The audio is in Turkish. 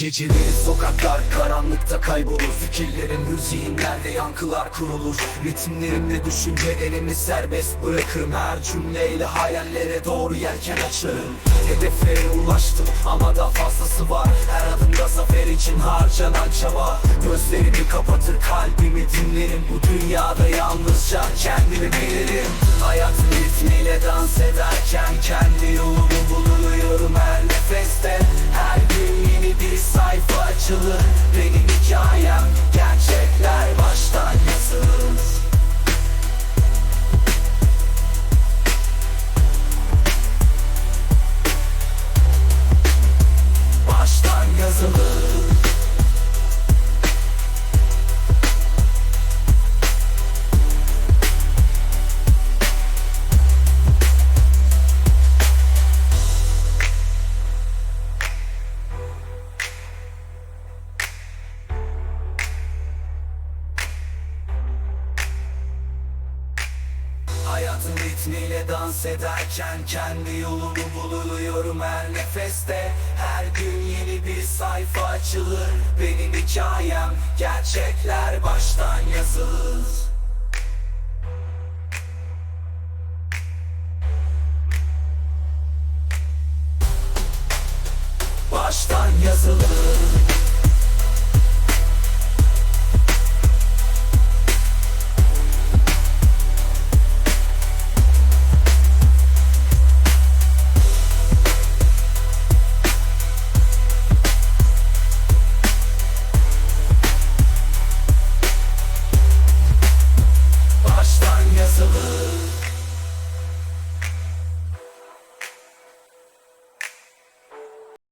Geceleri sokaklar karanlıkta kaybolur. Fikirlerin müziğinlerde yankılar kurulur. Ritimlerimle düşüncelerimi serbest bırakırım. Her cümleyle hayallere doğru yelken açarım. Hedeflere ulaştım ama daha fazlası var. Her adımda zafer için harcanan çaba. Gözlerimi kapatır kalbimi dinlerim. Bu dünyada yalnızca kendimi bilirim. Hayatın ritmiyle dans ederken kendi açılır Benim hikayem Hayatın ritmiyle dans ederken kendi yolumu buluyorum her nefeste. Her gün yeni bir sayfa açılır Benim hikayem gerçekler baştan yazılır. Baştan yazılır Asılı